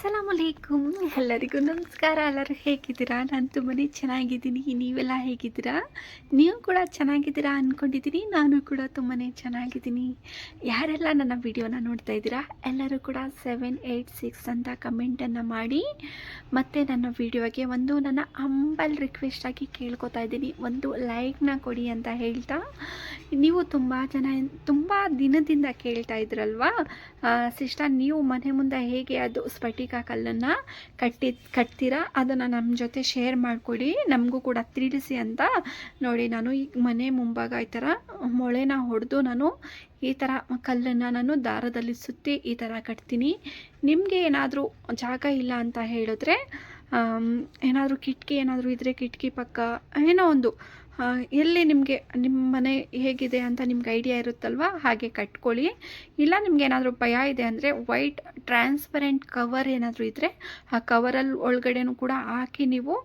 ಅಸ್ಸಲಾಮಲೈಕುಮ್ ಎಲ್ಲರಿಗೂ ನಮಸ್ಕಾರ. ಎಲ್ಲರೂ ಹೇಗಿದ್ದೀರಾ? ನಾನು ತುಂಬಾ ಚೆನ್ನಾಗಿದ್ದೀನಿ. ನೀವೆಲ್ಲ ಹೇಗಿದ್ದೀರಾ? ನೀವು ಕೂಡ ಚೆನ್ನಾಗಿದ್ದೀರಾ ಅಂದ್ಕೊಂಡಿದ್ದೀನಿ ನಾನು ಕೂಡ ತುಂಬಾ ಚೆನ್ನಾಗಿದ್ದೀನಿ. ಯಾರೆಲ್ಲ ನನ್ನ ವಿಡಿಯೋನ ನೋಡ್ತಾ ಇದ್ದೀರಾ? ಎಲ್ಲರೂ ಕೂಡ ಸೆವೆನ್ ಏಯ್ಟ್ ಸಿಕ್ಸ್ ಅಂತ ಕಮೆಂಟನ್ನು ಮಾಡಿ. ಮತ್ತು ನನ್ನ ವಿಡಿಯೋಗೆ ಒಂದು ನನ್ನ ಅಂಬಲ್ ರಿಕ್ವೆಸ್ಟ್ ಆಗಿ ಕೇಳ್ಕೊತಾ ಇದ್ದೀನಿ. ಒಂದು ಲೈಕ್ನ ಕೊಡಿ ಅಂತ ಹೇಳ್ತಾ. ನೀವು ತುಂಬ ಜನ, ತುಂಬ ದಿನದಿಂದ ಕೇಳ್ತಾ ಇದ್ರಲ್ವಾ? ಸಿಸ್ಟರ್, ನೀವು ಮನೆ ಮುಂದೆ ಹೇಗೆ ಅದು ಸ್ಫಟಿಕ ಕಲ್ಲನ್ನು ಕಟ್ಟಿ, ಕಟ್ತೀರಾ? ಅದನ್ನು ನಮ್ಮ ಜೊತೆ ಶೇರ್ ಮಾಡಿಕೊಡಿ. ನಮಗೂ ಕೂಡ ತಿಳಿಸಿ ಅಂತ. ನೋಡಿ, ನಾನು ಈಗ ಮನೆ ಮುಂಭಾಗ ಈ ಥರ ಮೊಳೆನ ಹೊಡೆದು ನಾನು ಈ ಥರ ಕಲ್ಲನ್ನು ನಾನು ದಾರದಲ್ಲಿ ಸುತ್ತಿ ಈ ಥರ ಕಟ್ತೀನಿ. ನಿಮಗೆ ಏನಾದರೂ ಜಾಗ ಇಲ್ಲ ಅಂತ ಹೇಳಿದ್ರೆ ಏನಾದರೂ ಕಿಟಕಿ ಏನಾದರೂ ಇದ್ದರೆ ಕಿಟಕಿ ಪಕ್ಕ, ಏನೋ ಒಂದು ಎಲ್ಲಿ ನಿಮಗೆ ನಿಮ್ಮ ಮನೆ ಹೇಗಿದೆ ಅಂತ ನಿಮ್ಗೆ ಐಡಿಯಾ ಇರುತ್ತಲ್ವ? ಹಾಗೆ ಕಟ್ಕೊಳ್ಳಿ. ಇಲ್ಲ ನಿಮ್ಗೆ ಏನಾದರೂ ಭಯ ಇದೆ ಅಂದರೆ ವೈಟ್ ಟ್ರಾನ್ಸ್ಪರೆಂಟ್ ಕವರ್ ಏನಾದರೂ ಇದ್ದರೆ ಆ ಕವರಲ್ಲಿ ಒಳಗಡೆನೂ ಕೂಡ ಹಾಕಿ ನೀವು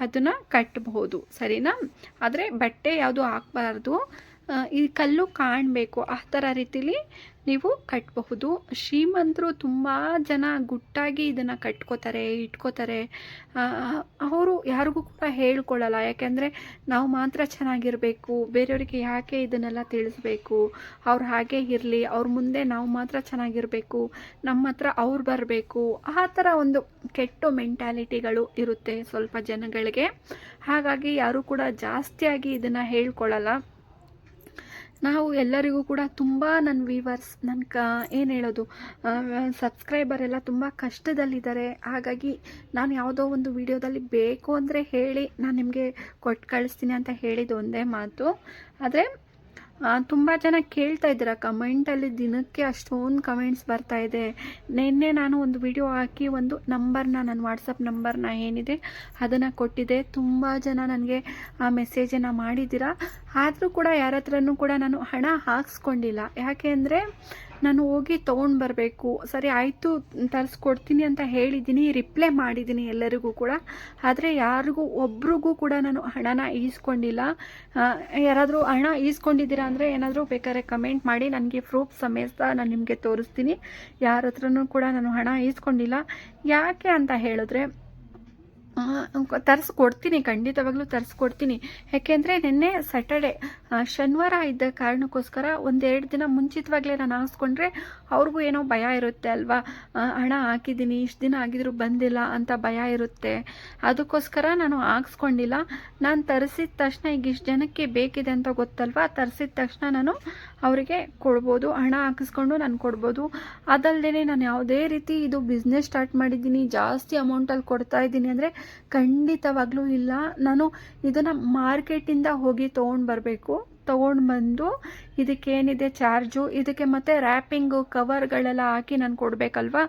ಅದನ್ನು ಕಟ್ಟಬಹುದು ಸರಿನಾ? ಆದರೆ ಬಟ್ಟೆ ಯಾವುದು ಹಾಕ್ಬಾರ್ದು. ಈ ಕಲ್ಲು ಕಾಣಬೇಕು. ಆ ಥರ ರೀತಿಲಿ ನೀವು ಕಟ್ಟಬಹುದು ಶ್ರೀಮಂತರು ತುಂಬ ಜನ ಗುಟ್ಟಾಗಿ ಇದನ್ನು ಕಟ್ಕೋತಾರೆ, ಇಟ್ಕೋತಾರೆ. ಅವರು ಯಾರಿಗೂ ಕೂಡ ಹೇಳ್ಕೊಳ್ಳಲ್ಲ ಯಾಕೆಂದರೆ ನಾವು ಮಾತ್ರ ಚೆನ್ನಾಗಿರಬೇಕು, ಬೇರೆಯವರಿಗೆ ಯಾಕೆ ಇದನ್ನೆಲ್ಲ ತಿಳಿಸ್ಬೇಕು? ಅವ್ರು ಹಾಗೆ ಇರಲಿ, ಅವ್ರ ಮುಂದೆ ನಾವು ಮಾತ್ರ ಚೆನ್ನಾಗಿರಬೇಕು, ನಮ್ಮ ಹತ್ರ ಅವ್ರು ಬರಬೇಕು. ಆ ಥರ ಒಂದು ಕೆಟ್ಟ ಮೆಂಟ್ಯಾಲಿಟಿಗಳು ಇರುತ್ತೆ ಸ್ವಲ್ಪ ಜನಗಳಿಗೆ. ಹಾಗಾಗಿ ಯಾರೂ ಕೂಡ ಜಾಸ್ತಿಯಾಗಿ ಇದನ್ನು ಹೇಳ್ಕೊಳ್ಳಲ್ಲ ನಾವು ಎಲ್ಲರಿಗೂ ಕೂಡ ತುಂಬ ನನ್ನ ವೀವರ್ಸ್ ನನ್ನ ಕ, ಏನು ಹೇಳೋದು ಸಬ್ಸ್ಕ್ರೈಬರ್ ಎಲ್ಲ ತುಂಬ ಕಷ್ಟದಲ್ಲಿದ್ದಾರೆ. ಹಾಗಾಗಿ ನಾನು ಯಾವುದೋ ಒಂದು ವಿಡಿಯೋದಲ್ಲಿ ಬೇಕು ಅಂದರೆ ಹೇಳಿ, ನಾನು ನಿಮಗೆ ಕೊಟ್ಟು ಕಳಿಸ್ತೀನಿ ಅಂತ ಹೇಳಿದ್ದು ಒಂದೇ ಮಾತು. ಆದರೆ ತುಂಬ ಜನ ಕೇಳ್ತಾ ಇದ್ದೀರ? ಕಮೆಂಟಲ್ಲಿ ದಿನಕ್ಕೆ ಅಷ್ಟೊಂದು ಕಮೆಂಟ್ಸ್ ಬರ್ತಾ ಇದೆ. ನಿನ್ನೆ ನಾನು ಒಂದು ವಿಡಿಯೋ ಹಾಕಿ ಒಂದು ನಂಬರ್ನ ನನ್ನ ವಾಟ್ಸಪ್ ನಂಬರ್ನ ಏನಿದೆ ಅದನ್ನು ಕೊಟ್ಟಿದ್ದೆ. ತುಂಬ ಜನ ನನಗೆ ಆ ಮೆಸೇಜನ್ನು ಮಾಡಿದ್ದೀರಾ? ಆದರೂ ಕೂಡ ಯಾರ ಹತ್ರನೂ ಕೂಡ ನಾನು ಹಣ ಹಾಕ್ಸ್ಕೊಂಡಿಲ್ಲ. ಯಾಕೆ ಅಂದರೆ ನಾನು ಹೋಗಿ ತೊಗೊಂಡು ಬರಬೇಕು. ಸರಿ, ಆಯಿತು, ತರಿಸ್ಕೊಡ್ತೀನಿ ಅಂತ ಹೇಳಿದ್ದೀನಿ ರಿಪ್ಲೈ ಮಾಡಿದ್ದೀನಿ ಎಲ್ಲರಿಗೂ ಕೂಡ. ಆದರೆ ಯಾರಿಗೂ, ಒಬ್ರಿಗೂ ಕೂಡ ನಾನು ಹಣನ ಈಸ್ಕೊಂಡಿಲ್ಲ. ಯಾರಾದರೂ ಹಣ ಈಸ್ಕೊಂಡಿದ್ದೀರಾ ಅಂದರೆ ಏನಾದರೂ ಬೇಕಾದ್ರೆ ಕಮೆಂಟ್ ಮಾಡಿ, ನನಗೆ ಪ್ರೂಫ್ ಸಮೇತ ನಾನು ನಿಮಗೆ ತೋರಿಸ್ತೀನಿ. ಯಾರ ಹತ್ರನೂ ಕೂಡ ನಾನು ಹಣ ಈಸ್ಕೊಂಡಿಲ್ಲ. ಯಾಕೆ ಅಂತ ಹೇಳಿದ್ರೆ ತರಿಸ್ಕೊಡ್ತೀನಿ, ಖಂಡಿತವಾಗ್ಲೂ ತರಿಸ್ಕೊಡ್ತೀನಿ. ಯಾಕೆಂದರೆ ನಿನ್ನೆ ಸ್ಯಾಟರ್ಡೆ ಶನಿವಾರ ಇದ್ದ ಕಾರಣಕ್ಕೋಸ್ಕರ ಒಂದೆರಡು ದಿನ ಮುಂಚಿತವಾಗಲೇ ನಾನು ಹಾಕ್ಸ್ಕೊಂಡ್ರೆ ಅವ್ರಿಗೂ ಏನೋ ಭಯ ಇರುತ್ತೆ ಅಲ್ವಾ? ಹಣ ಹಾಕಿದ್ದೀನಿ, ಇಷ್ಟು ದಿನ ಆಗಿದ್ರು ಬಂದಿಲ್ಲ ಅಂತ ಭಯ ಇರುತ್ತೆ. ಅದಕ್ಕೋಸ್ಕರ ನಾನು ಹಾಕ್ಸ್ಕೊಂಡಿಲ್ಲ. ನಾನು ತರಿಸಿದ ತಕ್ಷಣ ಈಗ ಇಷ್ಟು ಜನಕ್ಕೆ ಬೇಕಿದೆ ಅಂತ ಗೊತ್ತಲ್ವಾ? ತರಿಸಿದ ತಕ್ಷಣ ನಾನು ಅವರಿಗೆ ಕೊಡ್ಬೋದು. ಹಣ ಹಾಕಿಸ್ಕೊಂಡು ನಾನು ಕೊಡ್ಬೋದು. ಅದಲ್ಲದೆ ನಾನು ಯಾವುದೇ ರೀತಿ ಇದು ಬಿಸ್ನೆಸ್ ಸ್ಟಾರ್ಟ್ ಮಾಡಿದ್ದೀನಿ, ಜಾಸ್ತಿ ಅಮೌಂಟಲ್ಲಿ ಕೊಡ್ತಾ ಇದ್ದೀನಿ ಅಂದರೆ ಖಂಡಿತವಾಗ್ಲೂ ಇಲ್ಲ. ನಾನು ಇದನ್ನು ಮಾರ್ಕೆಟಿಂದ ಹೋಗಿ ತೊಗೊಂಡು ಬರಬೇಕು. ತೊಗೊಂಡು ಬಂದು ಇದಕ್ಕೇನಿದೆ ಚಾರ್ಜು? ಇದಕ್ಕೆ ಮತ್ತು ರ್ಯಾಪಿಂಗು ಕವರ್ಗಳೆಲ್ಲ ಹಾಕಿ ನಾನು ಕೊಡಬೇಕಲ್ವಾ?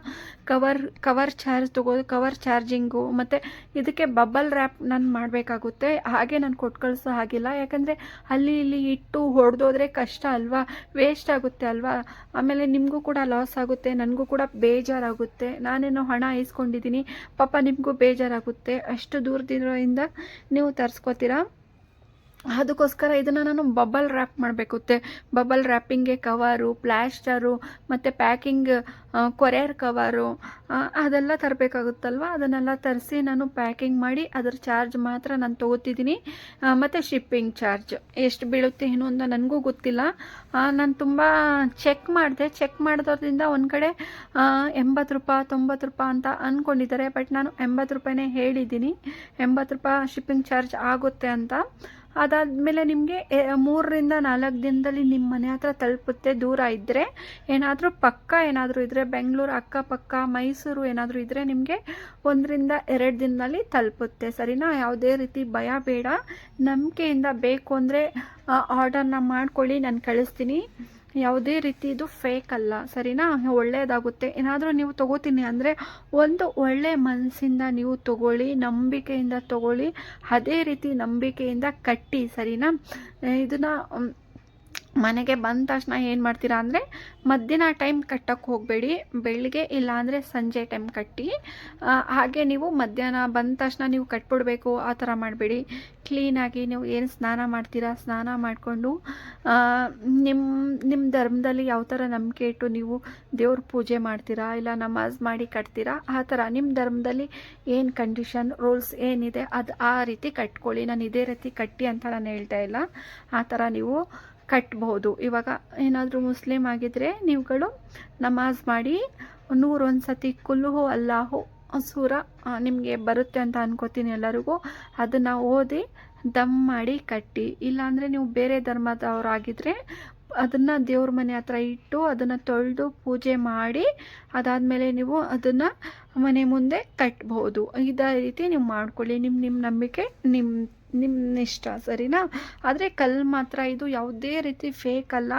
ಕವರ್ ಕವರ್ ಚಾರ್ಜ್ ತಗೋ ಕವರ್ ಚಾರ್ಜಿಂಗು ಮತ್ತು ಇದಕ್ಕೆ ಬಬಲ್ ರ್ಯಾಪ್ ನಾನು ಮಾಡಬೇಕಾಗುತ್ತೆ. ಹಾಗೆ ನಾನು ಕೊಟ್ಟು ಕಳಿಸೋ ಹಾಗಿಲ್ಲ. ಯಾಕಂದರೆ ಅಲ್ಲಿ ಇಲ್ಲಿ ಇಟ್ಟು ಹೊಡೆದೋದ್ರೆ ಕಷ್ಟ ಅಲ್ವಾ? ವೇಸ್ಟ್ ಆಗುತ್ತೆ ಅಲ್ವಾ? ಆಮೇಲೆ ನಿಮಗೂ ಕೂಡ ಲಾಸ್ ಆಗುತ್ತೆ. ನನಗೂ ಕೂಡ ಬೇಜಾರಾಗುತ್ತೆ. ನಾನೇನೋ ಹಣ ಇಸ್ಕೊಂಡಿದ್ದೀನಿ. ಪಾಪ ನಿಮಗೂ ಬೇಜಾರಾಗುತ್ತೆ. ಅಷ್ಟು ದೂರದಿಂದ ನೀವು ತರಿಸ್ಕೋತೀರಾ? ಅದಕ್ಕೋಸ್ಕರ ಇದನ್ನು ನಾನು ಬಬಲ್ ರ್ಯಾಪ್ ಮಾಡಬೇಕುತ್ತೆ ಬಬಲ್ ರ್ಯಾಪಿಂಗ್ಗೆ ಕವರು ಪ್ಲ್ಯಾಸ್ಟರು ಮತ್ತು ಪ್ಯಾಕಿಂಗ್ ಕೊರಿಯರ್ ಕವರು ಅದೆಲ್ಲ ತರಬೇಕಾಗುತ್ತಲ್ವ? ಅದನ್ನೆಲ್ಲ ತರಿಸಿ ನಾನು ಪ್ಯಾಕಿಂಗ್ ಮಾಡಿ ಅದರ ಚಾರ್ಜ್ ಮಾತ್ರ ನಾನು ತೊಗೋತಿದ್ದೀನಿ ಮತ್ತು ಶಿಪ್ಪಿಂಗ್ ಚಾರ್ಜ್ ಎಷ್ಟು ಬೀಳುತ್ತೆ ಏನು ಅಂತ ನನಗೂ ಗೊತ್ತಿಲ್ಲ. ನಾನು ತುಂಬ ಚೆಕ್ ಮಾಡಿದೆ. ಚೆಕ್ ಮಾಡೋದ್ರಿಂದ ಒಂದು ಕಡೆ ಎಂಬತ್ತು ರೂಪಾಯಿ, ತೊಂಬತ್ತು ರೂಪಾಯಿ ಅಂತ ಅಂದ್ಕೊಂಡಿದ್ದಾರೆ ಬಟ್ ನಾನು ಎಂಬತ್ತು ರೂಪಾಯಿನೇ ಹೇಳಿದ್ದೀನಿ ಎಂಬತ್ತು ರೂಪಾಯಿ ಶಿಪ್ಪಿಂಗ್ ಚಾರ್ಜ್ ಆಗುತ್ತೆ ಅಂತ. ಅದಾದಮೇಲೆ ನಿಮಗೆ ಮೂರರಿಂದ ನಾಲ್ಕು ದಿನದಲ್ಲಿ ನಿಮ್ಮ ಮನೆ ಹತ್ರ ತಲುಪುತ್ತೆ, ದೂರ ಇದ್ದರೆ ಏನಾದರೂ ಪಕ್ಕ ಏನಾದರೂ ಇದ್ದರೆ ಬೆಂಗಳೂರು ಅಕ್ಕಪಕ್ಕ, ಮೈಸೂರು ಏನಾದರೂ ಇದ್ದರೆ ನಿಮಗೆ ಒಂದರಿಂದ ಎರಡು ದಿನದಲ್ಲಿ ತಲುಪುತ್ತೆ. ಸರಿನಾ? ಯಾವುದೇ ರೀತಿ ಭಯ ಬೇಡ. ನಂಬಿಕೆಯಿಂದ ಬೇಕು ಅಂದರೆ ಆರ್ಡರ್ನ ಮಾಡ್ಕೊಳ್ಳಿ, ನಾನು ಕಳಿಸ್ತೀನಿ. ಯಾವುದೇ ರೀತಿ ಇದು ಫೇಕ್ ಅಲ್ಲ. ಸರಿನಾ? ಒಳ್ಳೆಯದಾಗುತ್ತೆ ಏನಾದರೂ ನೀವು ತಗೋತೀನಿ ಅಂದರೆ ಒಂದು ಒಳ್ಳೆ ಮನಸ್ಸಿಂದ ನೀವು ತಗೊಳ್ಳಿ, ನಂಬಿಕೆಯಿಂದ ತಗೊಳ್ಳಿ, ಅದೇ ರೀತಿ ನಂಬಿಕೆಯಿಂದ ಕಟ್ಟಿ, ಸರಿನಾ? ಇದನ್ನು ಮನೆಗೆ ಬಂದ ತಕ್ಷಣ ಏನು ಮಾಡ್ತೀರಾ ಅಂದರೆ ಮಧ್ಯಾಹ್ನ ಟೈಮ್ ಕಟ್ಟಕ್ಕೆ ಹೋಗಬೇಡಿ, ಬೆಳಿಗ್ಗೆ ಇಲ್ಲಾಂದರೆ ಸಂಜೆ ಟೈಮ್ ಕಟ್ಟಿ ಹಾಗೆ ನೀವು ಮಧ್ಯಾಹ್ನ ಬಂದ ತಕ್ಷಣ ನೀವು ಕಟ್ಬಿಡ್ಬೇಕು, ಆ ಥರ ಮಾಡಬೇಡಿ. ಕ್ಲೀನಾಗಿ ನೀವು ಏನು ಸ್ನಾನ ಮಾಡ್ತೀರಾ, ಸ್ನಾನ ಮಾಡಿಕೊಂಡು ನಿಮ್ಮ ನಿಮ್ಮ ಧರ್ಮದಲ್ಲಿ ಯಾವ ಥರ ನಂಬಿಕೆ ಇಟ್ಟು ನೀವು ದೇವ್ರ ಪೂಜೆ ಮಾಡ್ತೀರಾ ಇಲ್ಲ ನಮಾಜ್ ಮಾಡಿ ಕಟ್ತೀರಾ, ಆ ಥರ ನಿಮ್ಮ ಧರ್ಮದಲ್ಲಿ ಏನು ಕಂಡೀಷನ್ ರೂಲ್ಸ್ ಏನಿದೆ ಅದು ಆ ರೀತಿ ಕಟ್ಕೊಳ್ಳಿ. ನಾನು ಇದೇ ರೀತಿ ಕಟ್ಟಿ ಅಂತ ನಾನು ಹೇಳ್ತಾ ಇಲ್ಲ. ಆ ಥರ ನೀವು ಕಟ್ಬಹುದು. ಇವಾಗ ಏನಾದರೂ ಮುಸ್ಲಿಮ್ ಆಗಿದ್ದರೆ ನೀವುಗಳು ನಮಾಜ್ ಮಾಡಿ ನೂರೊಂದು ಸತಿ ಕುಲ್ಲುಹು ಅಲ್ಲಾಹು ಸೂರ ನಿಮಗೆ ಬರುತ್ತೆ ಅಂತ ಅನ್ಕೋತೀನಿ ಎಲ್ಲರಿಗೂ. ಅದನ್ನು ಓದಿ ದಮ್ ಮಾಡಿ ಕಟ್ಟಿ. ಇಲ್ಲಾಂದರೆ ನೀವು ಬೇರೆ ಧರ್ಮದವರಾಗಿದ್ದರೆ ಅದನ್ನು ದೇವ್ರ ಮನೆ ಹತ್ರ ಇಟ್ಟು ಅದನ್ನು ತೊಳೆದು ಪೂಜೆ ಮಾಡಿ ಅದಾದಮೇಲೆ ನೀವು ಅದನ್ನು ಮನೆ ಮುಂದೆ ಕಟ್ಬೋದು ಇದೇ ರೀತಿ ನೀವು ಮಾಡ್ಕೊಳ್ಳಿ. ನಿಮ್ಮ ನಿಮ್ಮ ನಂಬಿಕೆ ನಿಮ್ಮ ನಿಮ್ಮ ಇಷ್ಟ ಸರಿನಾ? ಆದರೆ ಕಲ್ಲು ಮಾತ್ರ ಇದು ಯಾವುದೇ ರೀತಿ ಫೇಕ್ ಅಲ್ಲ.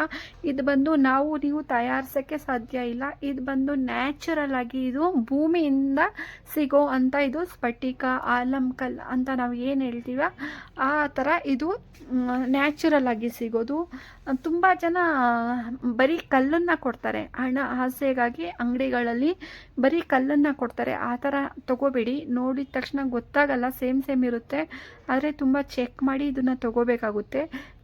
ಇದು ಬಂದು ನಾವು ನೀವು ತಯಾರಿಸೋಕ್ಕೆ ಸಾಧ್ಯ ಇಲ್ಲ. ಇದು ಬಂದು ನ್ಯಾಚುರಲ್ ಆಗಿ ಇದು ಭೂಮಿಯಿಂದ ಸಿಗೋ ಅಂತ ಇದು ಸ್ಫಟಿಕ ಆಲಂ ಕಲ್ ಅಂತ ನಾವು ಏನು ಹೇಳ್ತೀವ? ಆ ಥರ ಇದು ನ್ಯಾಚುರಲ್ ಆಗಿ ಸಿಗೋದು. ತುಂಬ ಜನ ಬರೀ ಕಲ್ಲನ್ನು ಕೊಡ್ತಾರೆ. ಹಣ ಆಸೆಗಾಗಿ ಅಂಗಡಿಗಳಲ್ಲಿ ಬರೀ ಕಲ್ಲನ್ನು ಕೊಡ್ತಾರೆ. ಆ ಥರ ತಗೋಬೇಡಿ. ನೋಡಿದ ತಕ್ಷಣ ಗೊತ್ತಾಗಲ್ಲ. ಸೇಮ್ ಸೇಮ್ ಇರುತ್ತೆ. ಆದರೆ ಚೆಕ್ ಮಾಡಿ ಇದನ್ನು ತೊಗೋಬೇಕಾಗುತ್ತೆ.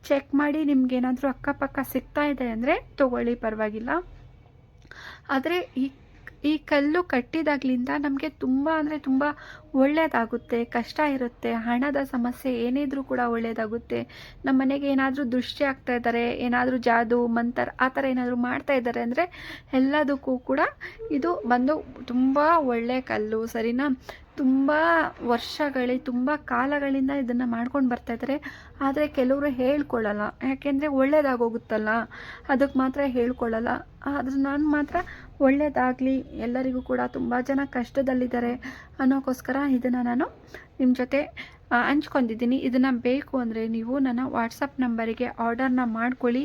ಚೆಕ್ ಮಾಡಿ ನಿಮ್ಗೇನಾದರೂ ಅಕ್ಕಪಕ್ಕ ಸಿಗ್ತಾ ಇದೆ ಅಂದರೆ ತೊಗೊಳ್ಳಿ, ಪರವಾಗಿಲ್ಲ. ಆದರೆ ಈ ಈ ಕಲ್ಲು ಕಟ್ಟಿದಾಗ್ಲಿಂದ ನಮಗೆ ತುಂಬ ಅಂದರೆ ತುಂಬ ಒಳ್ಳೆಯದಾಗುತ್ತೆ ಕಷ್ಟ ಇರುತ್ತೆ. ಹಣದ ಸಮಸ್ಯೆ ಏನಿದ್ರೂ ಕೂಡ ಒಳ್ಳೆಯದಾಗುತ್ತೆ ನಮ್ಮ ಮನೆಗೆ ಏನಾದರೂ ದೃಷ್ಟಿ ಆಗ್ತಾ ಇದ್ದಾರೆ ಏನಾದರೂ ಜಾದು ಮಂತರ್ ಆ ಥರ ಏನಾದರೂ ಮಾಡ್ತಾ ಇದ್ದಾರೆ ಅಂದರೆ ಎಲ್ಲದಕ್ಕೂ ಕೂಡ ಇದು ಬಂದು ತುಂಬ ಒಳ್ಳೆಯ ಕಲ್ಲು, ಸರಿನಾ? ತುಂಬ ವರ್ಷಗಳಿ, ತುಂಬ ಕಾಲಗಳಿಂದ ಇದನ್ನು ಮಾಡ್ಕೊಂಡು ಬರ್ತಾ ಇದ್ದಾರೆ ಆದರೆ ಕೆಲವರು ಹೇಳ್ಕೊಳ್ಳಲ್ಲ. ಯಾಕೆಂದರೆ ಒಳ್ಳೆಯದಾಗೋಗುತ್ತಲ್ಲ ಅದಕ್ಕೆ ಮಾತ್ರ ಹೇಳ್ಕೊಳ್ಳಲ್ಲ. ಆದರೆ ನಾನು ಮಾತ್ರ ಒಳ್ಳೇದಾಗಲಿ, ಎಲ್ಲರಿಗೂ ಕೂಡ ತುಂಬ ಜನ ಕಷ್ಟದಲ್ಲಿದ್ದಾರೆ ಅನ್ನೋಕ್ಕೋಸ್ಕರ ಇದನ್ನು ನಾನು ನಿಮ್ಮ ಜೊತೆ ಹಂಚ್ಕೊಂಡಿದ್ದೀನಿ. ಇದನ್ನು ಬೇಕು ಅಂದರೆ ನೀವು ನನ್ನ ವಾಟ್ಸಪ್ ನಂಬರಿಗೆ ಆರ್ಡರ್ನ ಮಾಡ್ಕೊಳ್ಳಿ.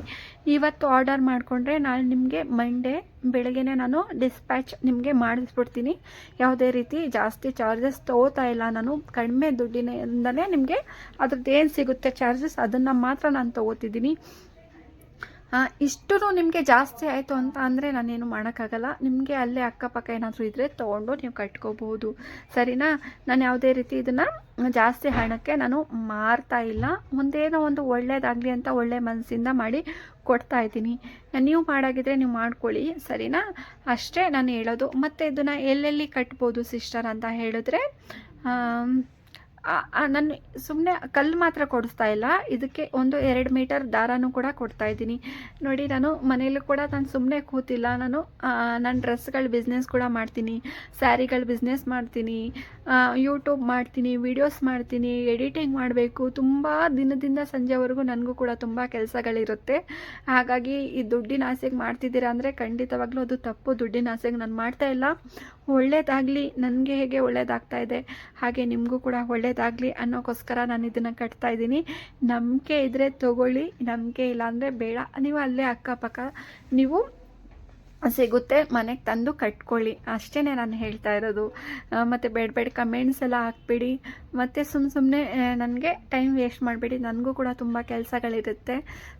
ಇವತ್ತು ಆರ್ಡರ್ ಮಾಡಿಕೊಂಡ್ರೆ ನಾನು ನಿಮಗೆ ಮಂಡೇ ಬೆಳಗ್ಗೆನೇ ನಾನು ಡಿಸ್ಪ್ಯಾಚ್ ನಿಮಗೆ ಮಾಡಿಸ್ಬಿಡ್ತೀನಿ. ಯಾವುದೇ ರೀತಿ ಜಾಸ್ತಿ ಚಾರ್ಜಸ್ ತಗೋತಾ ಇಲ್ಲ ನಾನು. ಕಡಿಮೆ ದುಡ್ಡಿನಿಂದಲೇ ನಿಮಗೆ ಅದ್ರದ್ದು ಏನು ಸಿಗುತ್ತೆ ಚಾರ್ಜಸ್ ಅದನ್ನು ಮಾತ್ರ ನಾನು ತೊಗೋತಿದ್ದೀನಿ. ಇಷ್ಟು ನಿಮಗೆ ಜಾಸ್ತಿ ಆಯಿತು ಅಂತ ಅಂದರೆ ನಾನೇನು ಮಾಡೋಕ್ಕಾಗಲ್ಲ. ನಿಮಗೆ ಅಲ್ಲೇ ಅಕ್ಕಪಕ್ಕ ಏನಾದರೂ ಇದ್ದರೆ ತೊಗೊಂಡು ನೀವು ಕಟ್ಕೋಬಹುದು. ಸರಿನಾ? ನಾನು ಯಾವುದೇ ರೀತಿ ಇದನ್ನು ಜಾಸ್ತಿ ಹಣಕ್ಕೆ ನಾನು ಮಾರ್ತಾ ಇಲ್ಲ. ಒಂದೇನೋ ಒಂದು ಒಳ್ಳೇದಾಗಲಿ ಅಂತ ಒಳ್ಳೆ ಮನಸ್ಸಿಂದ ಮಾಡಿ ಕೊಡ್ತಾ ಇದ್ದೀನಿ. ನೀವು ಮಾಡಾಗಿದ್ರೆ ನೀವು ಮಾಡ್ಕೊಳ್ಳಿ. ಸರಿನಾ? ಅಷ್ಟೇ ನಾನು ಹೇಳೋದು. ಮತ್ತು ಇದನ್ನು ಎಲ್ಲೆಲ್ಲಿ ಕಟ್ಬೋದು ಸಿಸ್ಟರ್ ಅಂತ ಹೇಳಿದ್ರೆ ನಾನು ಸುಮ್ಮನೆ ಕಲ್ಲು ಮಾತ್ರ ಕೊಡಿಸ್ತಾ ಇಲ್ಲ. ಇದಕ್ಕೆ ಒಂದು ಎರಡು ಮೀಟರ್ ದಾರನೂ ಕೂಡ ಕೊಡ್ತಾ ಇದ್ದೀನಿ. ನೋಡಿ, ನಾನು ಮನೆಯಲ್ಲೂ ಕೂಡ ನಾನು ಸುಮ್ಮನೆ ಕೂತಿಲ್ಲ. ನಾನು ನಾನು ಡ್ರೆಸ್ಗಳ ಬಿಸ್ನೆಸ್ ಕೂಡ ಮಾಡ್ತೀನಿ. ಸ್ಯಾರಿಗಳ ಬಿಸ್ನೆಸ್ ಮಾಡ್ತೀನಿ. ಯೂಟ್ಯೂಬ್ ಮಾಡ್ತೀನಿ ವಿಡಿಯೋಸ್ ಮಾಡ್ತೀನಿ ಎಡಿಟಿಂಗ್ ಮಾಡಬೇಕು. ತುಂಬ ದಿನದಿಂದ ಸಂಜೆವರೆಗೂ ನನಗೂ ಕೂಡ ತುಂಬ ಕೆಲಸಗಳಿರುತ್ತೆ. ಹಾಗಾಗಿ ಈ ದುಡ್ಡಿನ ಆಸೆಗೆ ಮಾಡ್ತಿದ್ದೀರಾ ಅಂದರೆ ಖಂಡಿತವಾಗ್ಲೂ ಅದು ತಪ್ಪು. ದುಡ್ಡಿನ ಆಸೆಗೆ ನಾನು ಮಾಡ್ತಾ ಇಲ್ಲ. ಒಳ್ಳೇದಾಗಲಿ. ನನಗೆ ಹೇಗೆ ಒಳ್ಳೇದಾಗ್ತಾ ಇದೆ, ಹಾಗೆ ನಿಮಗೂ ಕೂಡ ಒಳ್ಳೇದಾಗಲಿ ಅನ್ನೋಕ್ಕೋಸ್ಕರ ನಾನು ಇದನ್ನು ಕಟ್ತಾ ಇದ್ದೀನಿ. ನಂಬಿಕೆ ಇದ್ದರೆ ತಗೊಳ್ಳಿ, ನಂಬಿಕೆ ಇಲ್ಲಾಂದರೆ ಬೇಡ. ನೀವು ಅಲ್ಲೇ ಅಕ್ಕಪಕ್ಕ, ನೀವು ಸಿಗುತ್ತೆ, ಮನೆಗೆ ತಂದು ಕಟ್ಕೊಳ್ಳಿ. ಅಷ್ಟೇ ನಾನು ಹೇಳ್ತಾ ಇರೋದು. ಮತ್ತು ಬೇಡ ಬೇಡ ಕಮೆಂಟ್ಸ್ ಎಲ್ಲ ಹಾಕ್ಬೇಡಿ. ಮತ್ತು ಸುಮ್ಮ ಸುಮ್ಮನೆ ನನಗೆ ಟೈಮ್ ವೇಸ್ಟ್ ಮಾಡಬೇಡಿ. ನನಗೂ ಕೂಡ ತುಂಬ ಕೆಲಸಗಳಿರುತ್ತೆ.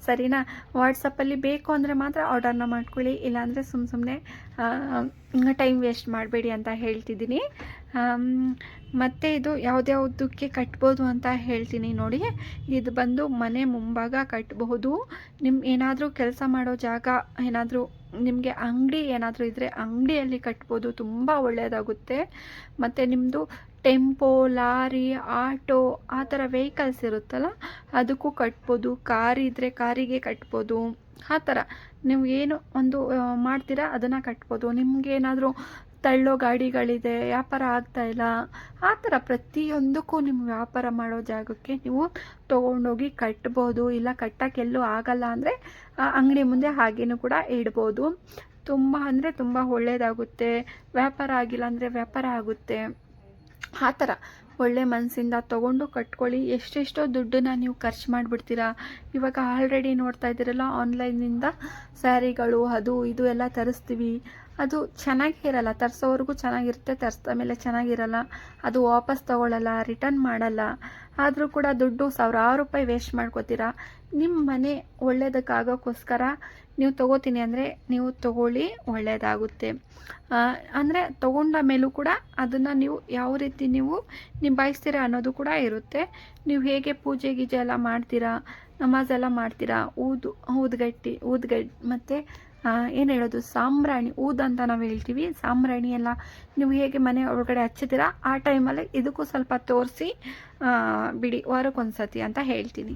ಸರಿನಾ? ವಾಟ್ಸಪ್ಪಲ್ಲಿ ಬೇಕು ಅಂದರೆ ಮಾತ್ರ ಆರ್ಡರ್ನ ಮಾಡ್ಕೊಳ್ಳಿ. ಇಲ್ಲಾಂದರೆ ಸುಮ್ಮ ಸುಮ್ಮನೆ ಟೈಮ್ ವೇಸ್ಟ್ ಮಾಡಬೇಡಿ ಅಂತ ಹೇಳ್ತಿದ್ದೀನಿ. ಮತ್ತು ಇದು ಯಾವುದ್ಯಾವುದಕ್ಕೆ ಕಟ್ಬೋದು ಅಂತ ಹೇಳ್ತೀನಿ ನೋಡಿ. ಇದು ಬಂದು ಮನೆ ಮುಂಭಾಗ ಕಟ್ಟಬಹುದು ನಿಮ್ಮ ಏನಾದರೂ ಕೆಲಸ ಮಾಡೋ ಜಾಗ ಏನಾದರೂ ನಿಮಗೆ ಅಂಗಡಿ ಏನಾದರೂ ಇದ್ದರೆ ಅಂಗಡಿಯಲ್ಲಿ ಕಟ್ಬೋದು, ತುಂಬ ಒಳ್ಳೆಯದಾಗುತ್ತೆ ಮತ್ತು ನಿಮ್ಮದು ಟೆಂಪೋ, ಲಾರಿ, ಆಟೋ, ಆ ಥರ ವೆಹಿಕಲ್ಸ್ ಇರುತ್ತಲ್ಲ, ಅದಕ್ಕೂ ಕಟ್ಬೋದು. ಕಾರ್ ಇದ್ದರೆ ಕಾರಿಗೆ ಕಟ್ಬೋದು. ಆ ಥರ. ನೀವು ಏನು ಒಂದು ಮಾಡ್ತೀರಾ, ಅದನ್ನು ಕಟ್ಬೋದು. ನಿಮಗೆ ಏನಾದರೂ ತಳ್ಳೋ ಗಾಡಿಗಳಿದೆ, ವ್ಯಾಪಾರ ಆಗ್ತಾ ಇಲ್ಲ, ಆ ಥರ ಪ್ರತಿಯೊಂದಕ್ಕೂ ನಿಮ್ಮ ವ್ಯಾಪಾರ ಮಾಡೋ ಜಾಗಕ್ಕೆ ನೀವು ತೊಗೊಂಡೋಗಿ ಕಟ್ಬೋದು. ಇಲ್ಲ ಕಟ್ಟಕ್ಕೆ ಎಲ್ಲೂ ಆಗಲ್ಲ ಅಂದರೆ ಅಂಗಡಿ ಮುಂದೆ ಹಾಗೇನೂ ಕೂಡ ಇಡ್ಬೋದು. ತುಂಬ ಅಂದರೆ ತುಂಬ ಒಳ್ಳೆಯದಾಗುತ್ತೆ ವ್ಯಾಪಾರ ಆಗಿಲ್ಲ ಅಂದರೆ ವ್ಯಾಪಾರ ಆಗುತ್ತೆ. ಆ ಥರ ಒಳ್ಳೆ ಮನಸ್ಸಿಂದ ತೊಗೊಂಡು ಕಟ್ಕೊಳ್ಳಿ. ಎಷ್ಟೆಷ್ಟೋ ದುಡ್ಡನ್ನ ನೀವು ಖರ್ಚು ಮಾಡಿಬಿಡ್ತೀರಾ. ಇವಾಗ ಆಲ್ರೆಡಿ ನೋಡ್ತಾ ಇದ್ದೀರಲ್ಲ ಆನ್ಲೈನಿಂದ ಸ್ಯಾರಿಗಳು, ಅದು, ಇದು ಎಲ್ಲ ತರಿಸ್ತೀವಿ. ಅದು ಚೆನ್ನಾಗೇ ಇರಲ್ಲ, ತರಿಸೋವರೆಗೂ ಚೆನ್ನಾಗಿರುತ್ತೆ, ತರಿಸಿದ ಮೇಲೆ ಚೆನ್ನಾಗಿರಲ್ಲ, ಅದು ವಾಪಸ್ ತೊಗೊಳ್ಳಲ್ಲ ರಿಟರ್ನ್ ಮಾಡಲ್ಲ, ಆದರೂ ಕೂಡ ದುಡ್ಡು ಸಾವಿರಾರು ರೂಪಾಯಿ ವೇಸ್ಟ್ ಮಾಡ್ಕೋತೀರಾ? ನಿಮ್ಮ ಮನೆ ಒಳ್ಳೇದಕ್ಕಾಗೋಕ್ಕೋಸ್ಕರ ನೀವು ತೊಗೋತೀನಿ ಅಂದರೆ ನೀವು ತೊಗೊಳ್ಳಿ ಒಳ್ಳೆಯದಾಗುತ್ತೆ ಅಂದರೆ ತೊಗೊಂಡ ಮೇಲೂ ಕೂಡ ಅದನ್ನು ನೀವು ಯಾವ ರೀತಿ ನೀವು ನಿಭಾಯಿಸ್ತೀರಾ ಅನ್ನೋದು ಕೂಡ ಇರುತ್ತೆ. ನೀವು ಹೇಗೆ ಪೂಜೆ ಗೀಜೆ ಎಲ್ಲ ಮಾಡ್ತೀರಾ, ನಮಾಜ್ ಎಲ್ಲ ಮಾಡ್ತೀರಾ, ಊದು, ಊದ್ಗಟ್ಟಿ ಊದ್ಗಡ್ ಮತ್ತು ಏನು ಹೇಳೋದು? ಸಾಂಬ್ರಾಣಿ, ಊದ್ ಅಂತ ನಾವು ಹೇಳ್ತೀವಿ. ಸಾಂಬ್ರಾಣಿ ಎಲ್ಲ ನೀವು ಹೇಗೆ ಮನೆ ಒಳಗಡೆ ಹಚ್ಚಿದ್ದೀರಾ ಆ ಟೈಮಲ್ಲಿ ಇದಕ್ಕೂ ಸ್ವಲ್ಪ ತೋರಿಸಿ ಬಿಡಿ ವಾರಕ್ಕೊಂದ್ಸತಿ ಅಂತ ಹೇಳ್ತೀನಿ.